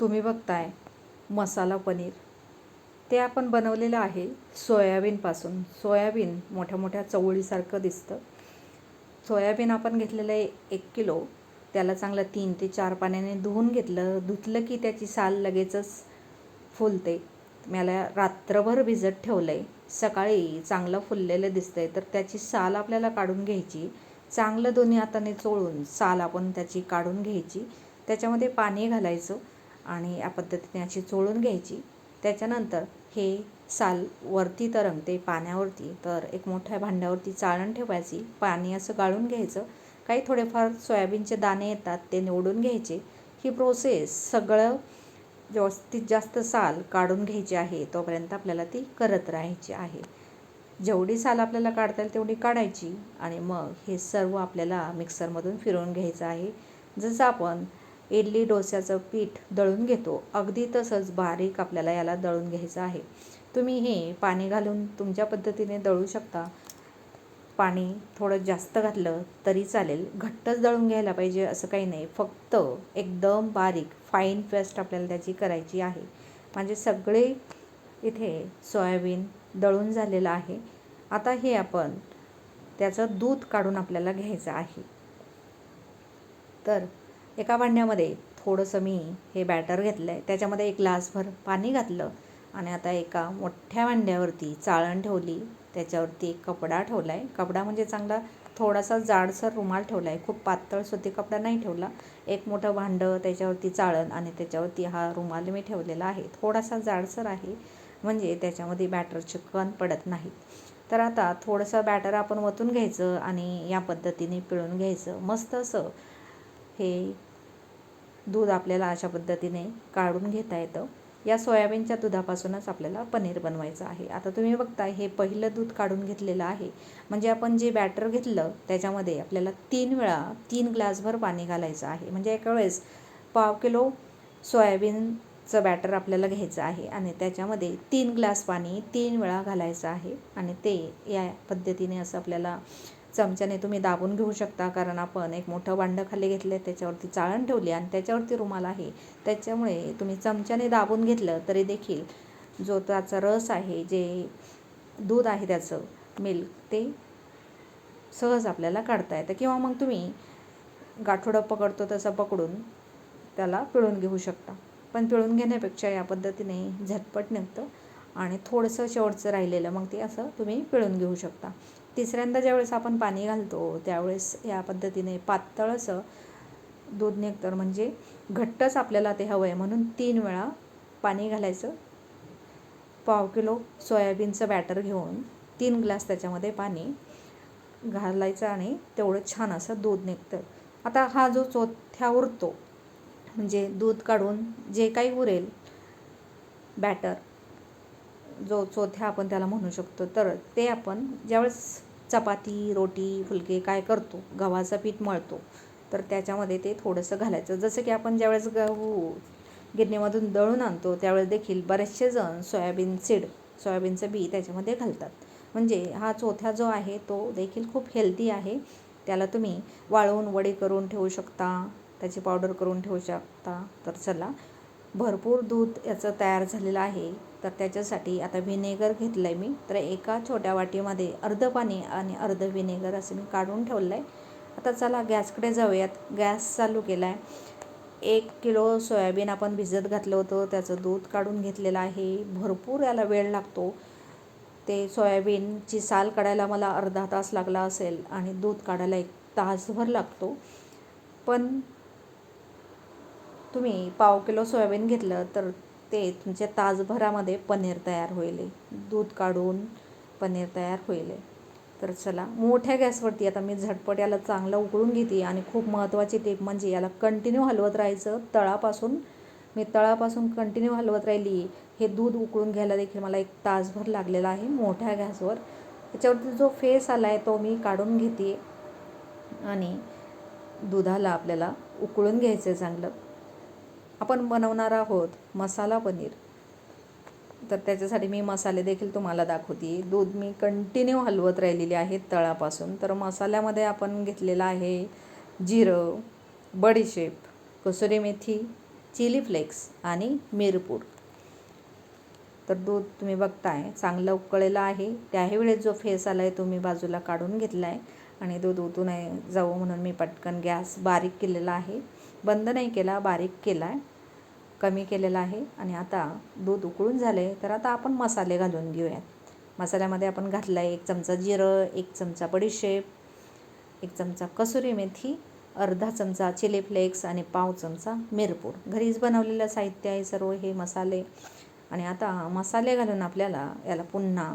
तुम्ही बघताय मसाला पनीर. ते आपण बनवलेलं आहे सोयाबीनपासून. सोयाबीन मोठ्या मोठ्या चवळीसारखं दिसतं. सोयाबीन आपण घेतलेलं आहे एक किलो. त्याला चांगलं तीन ते चार पाण्याने धुवून घेतलं. धुतलं की त्याची साल लगेचच फुलते. मला रात्रभर भिजत ठेवलं आहे सकाळी चांगलं फुललेलं दिसतं आहे तर त्याची साल आपल्याला काढून घ्यायची. चांगलं दोन्ही हाताने चोळून साल आपण त्याची काढून घ्यायची. त्याच्यामध्ये पाणी घालायचं. आणि या पद्धतीने अशी चोळून घ्यायची. त्याच्यानंतर हे साल वरती तरंगते पाण्यावरती. तर एक मोठ्या भांड्यावरती चाळण ठेवायची. पाणी असं गाळून घ्यायचं. काही थोडेफार सोयाबीनचे दाणे येतात ते निवडून घ्यायचे. ही प्रोसेस सगळं जास्तीत जास्त साल काढून घ्यायची आहे. तोपर्यंत आपल्याला ती करत राहायची आहे. जेवढी साल आपल्याला काढता येईल तेवढी काढायची. आणि मग हे सर्व आपल्याला मिक्सरमधून फिरवून घ्यायचं आहे. जसं आपण इडली डोस्याचं पीठ दळून घेतो. अगदी तसंच बारीक आपल्याला याला दळून घ्यायचं आहे. तुम्ही हे पाणी घालून तुमच्या पद्धतीने दळू शकता. पाणी थोडं जास्त घातलं तरी चालेल. घट्टच दळून घ्यायला पाहिजे असं काही नाही. फक्त एकदम बारीक फाईन पेस्ट आपल्याला त्याची करायची आहे. म्हणजे सगळे इथे सोयाबीन दळून झालेलं आहे. आता हे आपण त्याचं दूध काढून आपल्याला घ्यायचं आहे. तर एका भांड्यामध्ये थोडंसं मी हे बॅटर घेतलं आहे त्याच्यामध्ये एक ग्लासभर पाणी घातलं आणि आता एका मोठ्या भांड्यावरती चाळण ठेवली. त्याच्यावरती एक कपडा ठेवला आहे कपडा म्हणजे चांगला थोडासा जाडसर रुमाल ठेवला आहे खूप पातळ सुती कपडा नाही ठेवला. एक मोठं भांडं त्याच्यावरती चाळण आणि त्याच्यावरती हा रुमाल मी ठेवलेला आहे. थोडासा जाडसर आहे म्हणजे त्याच्यामध्ये बॅटरचे कण पडत नाहीत. तर आता थोडंसं बॅटर आपण वतून घ्यायचं आणि या पद्धतीने पिळून घ्यायचं. मस्त असं हे दूध आपल्याला अशा पद्धतीने काढून घेता येतं. या सोयाबीनच्या दुधापासूनच आपल्याला पनीर बनवायचं आहे. आता तुम्ही बघताय हे पहिलं दूध काढून घेतलेलं आहे. म्हणजे आपण जे बॅटर घेतलं त्याच्यामध्ये आपल्याला तीन वेळा तीन ग्लासभर पाणी घालायचं आहे. म्हणजे एका वेळेस पाव किलो सोयाबीनचं बॅटर आपल्याला घ्यायचं आहे आणि त्याच्यामध्ये तीन ग्लास पाणी तीन वेळा घालायचं आहे. आणि ते या पद्धतीने असं आपल्याला चमच्याने तुम्ही दाबून घेऊ शकता कारण आपण एक मोठं भांडं खाली घेतलं आहे त्याच्यावरती चाळण ठेवली आणि त्याच्यावरती रुमाल आहे. त्याच्यामुळे तुम्ही चमच्याने दाबून घेतलं तरी देखील जो त्याचा रस आहे जे दूध आहे त्याचं मिल्क ते सहज आपल्याला काढता येतं. किंवा मग तुम्ही गाठोडं पकडतो तसं पकडून त्याला पिळून घेऊ शकता. पण पिळून घेण्यापेक्षा या पद्धतीने झटपट निघतं आणि थोडंसं शेवटचं राहिलेलं मग ते असं तुम्ही पिळून घेऊ शकता. तिसऱ्यांदा ज्यावेळेस आपण पाणी घालतो त्यावेळेस या पद्धतीने पातळ असं दूध निघतं. म्हणजे घट्टच आपल्याला ते हवं आहे म्हणून तीन वेळा पाणी घालायचं. पाव किलो सोयाबीनचं बॅटर घेऊन तीन ग्लास त्याच्यामध्ये पाणी घालायचं आणि तेवढं छान असं दूध निघतं. आता हा जो चोथ्या उरतो म्हणजे दूध काढून जे काही उरेल बॅटर जो चोथ्या आपण त्याला म्हणू शकतो तर ते आपण ज्यावेळेस चपाती रोटी फुलके काय करतो गव्हाचं पीठ मळतो. तर त्याच्यामध्ये ते थोडंसं घालायचं. जसं की आपण ज्यावेळेस गहू गिरणीमधून दळून आणतो त्यावेळेस देखील बरेचसे जण सोयाबीन सीड सोयाबीनचं बी त्याच्यामध्ये घालतात. म्हणजे हा चोथ्या जो आहे तो देखील खूप हेल्दी आहे. त्याला तुम्ही वाळवून वडे करून ठेवू शकता त्याची पावडर करून ठेवू शकता. तर चला भरपूर दूध याचं तयार झालेलं आहे. तर त्याच्यासाठी आता व्हिनेगर घेतलं आहे मी. तर एका छोट्या वाटीमध्ये अर्धं पाणी आणि अर्धं व्हिनेगर असं मी काढून ठेवलं आहे आता चला गॅसकडे जाऊयात. गॅस चालू केला आहे एक किलो सोयाबीन आपण भिजत घातलं होतं. त्याचं दूध काढून घेतलेलं आहे. भरपूर याला वेळ लागतो. ते सोयाबीनची साल काढायला मला अर्धा तास लागला असेल आणि दूध काढायला एक तासभर लागतो. पण तुम्ही पाव किलो सोयाबीन घेतलं तर ते तुमच्या तासभरामध्ये पनीर तयार होईल. दूध काढून पनीर तयार होईल. तर चला मोठ्या गॅसवरती आता मी झटपट याला चांगलं उकळून घेते आणि खूप महत्त्वाची टीप म्हणजे याला कंटिन्यू हलवत राहायचं. तळापासून मी तळापासून कंटिन्यू हलवत राहिली. हे दूध उकळून घ्यायला देखील मला एक तासभर लागलेला आहे मोठ्या गॅसवर. त्याच्यावरती जो फेस आला आहे तो मी काढून घेते आणि दुधाला आपल्याला उकळून घ्यायचं आहे चांगलं. आपण बनवणार आहोत मसाला पनीर. तर त्याच्यासाठी मी मसाले देखील तुम्हाला दाखवते. दूध मी कंटिन्यू हलवत राहिलेले आहे तळापासून. तर मसाल्यामध्ये आपण घेतलेलं आहे जिरं बडीशेप कसुरी मेथी चिली फ्लेक्स आणि मिरपूड. तर दूध तुम्ही बघताय चांगलं उकळलेलं आहे. त्याही वेळेस जो फेस आला आहे तो मी बाजूला काढून घेतला आहे आणि दूध ओतू नये जाऊ म्हणून मी पटकन गॅस बारीक केलेला आहे. बंद नाही केला बारीक केला आहे कमी केलेला आहे आणि आता दूध उकळून झाले तर आता आपण मसाले घालून घेऊयात. मसाल्यामध्ये आपण घातला आहे एक चमचा जिरं एक चमचा बडीशेप एक चमचा कसुरी मेथी अर्धा चमचा चिली फ्लेक्स आणि पाव चमचा मिरपूड. घरीच बनवलेलं साहित्य आहे सर्व हे मसाले. आणि आता मसाले घालून आपल्याला याला पुन्हा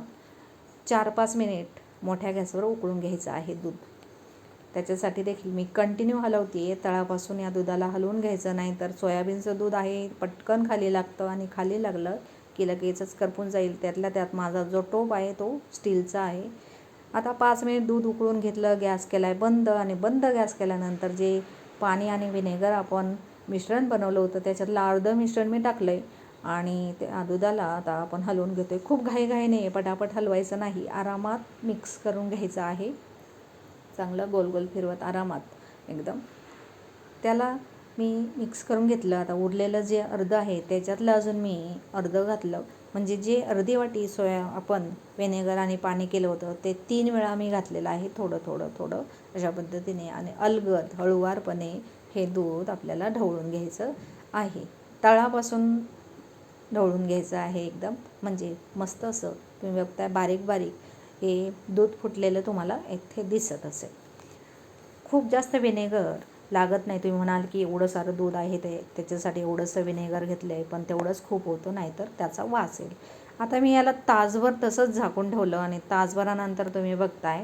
चार पाच मिनिट मोठ्या गॅसवर उकळून घ्यायचं आहे दूध. त्याच्यासाठी देखील मी कंटिन्यू हलवते तळापासून या दुधाला हलवून घ्यायचं नाही तर सोयाबीनचं दूध आहे पटकन खाली लागतं आणि खाली लागलं की लगेचच करपून जाईल. त्यातल्या त्यात माझा जो टोप आहे तो स्टीलचा आहे. आता पाच मिनिट दूध उकळून घेतलं गॅस केला आहे बंद आणि बंद गॅस केल्यानंतर जे पाणी आणि विनेगर आपण मिश्रण बनवलं होतं त्याच्यातलं अर्धं मिश्रण मी टाकलं आहे आणि त्या दुधाला आता आपण हलवून घेतो आहे खूप घाईघाईने पटापट हलवायचं नाही. आरामात मिक्स करून घ्यायचं आहे. चांगलं गोल गोल फिरवत आरामात एकदम. त्याला मी मिक्स करून घेतलं. आता उरलेलं जे अर्धं आहे त्याच्यातलं अजून मी अर्धं घातलं. म्हणजे जे अर्धी वाटी सोया आपण व्हिनेगर आणि पाणी केलं होतं ते तीन वेळा मी घातलेलं आहे थोडं थोडं थोडं अशा पद्धतीने. आणि अलगद हळुवारपणे हे दूध आपल्याला ढवळून घ्यायचं आहे. तळापासून ढवळून घ्यायचं आहे एकदम. म्हणजे मस्त असं. तुम्ही बघताय बारीक बारीक. हे दूध फुटलेलं तुम्हाला इथे दिसत असेल. खूप जास्त विनेगर लागत नाही. तुम्ही म्हणाल की एवढं सारं दूध आहे ते त्याच्यासाठी एवढंसं विनेगर घेतलं आहे पण तेवढंच खूप होतं नाहीतर त्याचा वास येईल. आता मी याला तासभर तसंच झाकून ठेवलं आणि तासभरानंतर तुम्ही बघताय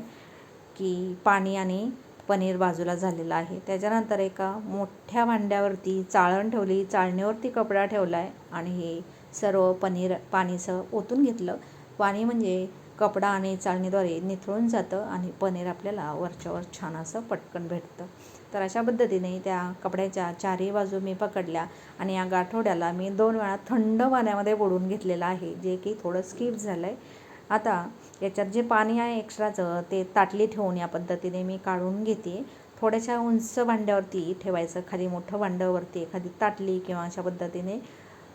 की पाणी आणि पनीर बाजूला झालेलं आहे. त्याच्यानंतर एका मोठ्या भांड्यावरती चाळण ठेवली चाळणीवरती कपडा ठेवला आहे आणि हे सर्व पनीर पाणीचं ओतून घेतलं. पाणी म्हणजे कपडा आणि चाळणीद्वारे निथळून जातं आणि पनीर आपल्याला वरच्यावर छान असं पटकन भेटतं. तर अशा पद्धतीने त्या कपड्याच्या चारही बाजू मी पकडल्या आणि या गाठोड्याला मी दोन वेळा थंड पाण्यामध्ये बुडून घेतलेलं आहे जे की थोडं स्किप झालं आहे आता याच्यात जे पाणी आहे एक्स्ट्राचं ते ताटली ठेवून या पद्धतीने मी काढून घेते. थोड्याशा उंच भांड्यावरती ठेवायचं खाली मोठं भांड्यावरती एखादी ताटली किंवा अशा पद्धतीने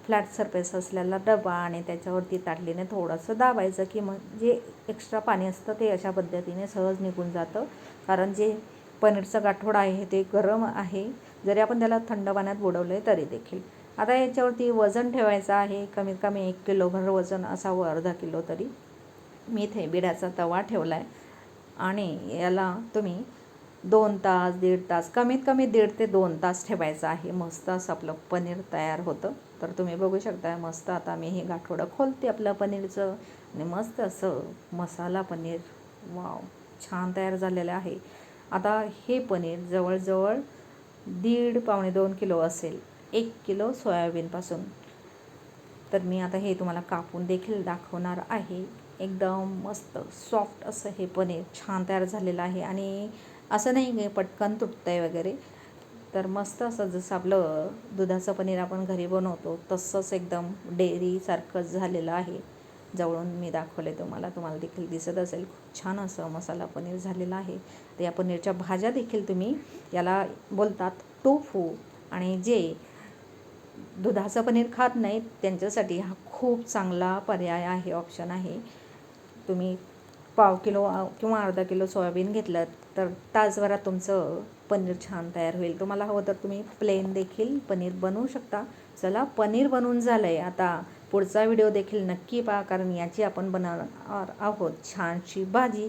फ्लॅट सरफेस असलेला डबा आणि त्याच्यावरती ताटलीने थोडंसं दाबायचं की मग जे एक्स्ट्रा पाणी असतं ते अशा पद्धतीने सहज निघून जातं. कारण जे पनीरचं गाठोड आहे ते गरम आहे. जरी आपण त्याला थंड पाण्यात बुडवलं आहे तरी देखील. आता याच्यावरती वजन ठेवायचं आहे. कमीत कमी एक किलोभर वजन असावं अर्धा किलो तरी. मी इथे बिड्याचा तवा ठेवला आहे आणि याला तुम्ही दोन तास दीड तास कमीत कमी दीड ते दोन तास ठेवायचं आहे. मस्त असं आपलं पनीर तयार होतं. तर तुम्ही बघू शकता मस्त आता मी हे गाठोडं खोलते आपलं पनीरचं. आणि मस्त असं मसाला पनीर. वाव छान तयार झालेलं आहे. आता हे पनीर जवळजवळ दीड पावणे दोन किलो असेल. एक किलो सोयाबीनपासून. तर मी आता हे तुम्हाला कापून देखील दाखवणार आहे. एकदम मस्त सॉफ्ट असं हे पनीर छान तयार झालेलं आहे. आणि असं नाही पटकन तुटतं आहे वगैरे. तर मस्त असं जसं आपलं दुधाचं पनीर आपण घरी बनवतो तसंच एकदम डेअरीसारखंच झालेलं आहे. जवळून मी दाखवले तुम्हाला तुम्हाला देखील दिसत असेल. खूप छान असं मसाला पनीर झालेला आहे. तर या पनीरच्या भाज्या देखील तुम्ही याला बोलतात टोफू. आणि जे दुधाचं पनीर खात नाहीत त्यांच्यासाठी हा खूप चांगला पर्याय आहे ऑप्शन आहे. तुम्ही पाव किलो किंवा अर्धा किलो सोयाबीन घेतलं तर तासभरात तुमचं पनीर छान तयार होईल. तुम्हाला हवं तर तुम्ही प्लेन देखील पनीर बनवू शकता. चला पनीर बनवून झालं आहे आता पुढचा व्हिडिओ देखील नक्की पहा कारण याची आपण बनवणार आहोत छानशी भाजी.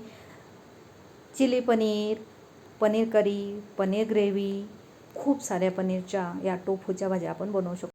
Chilli paneer paneer curry paneer gravy खूप साऱ्या पनीरच्या या टोफूच्या भाज्या आपण बनवू शकतो.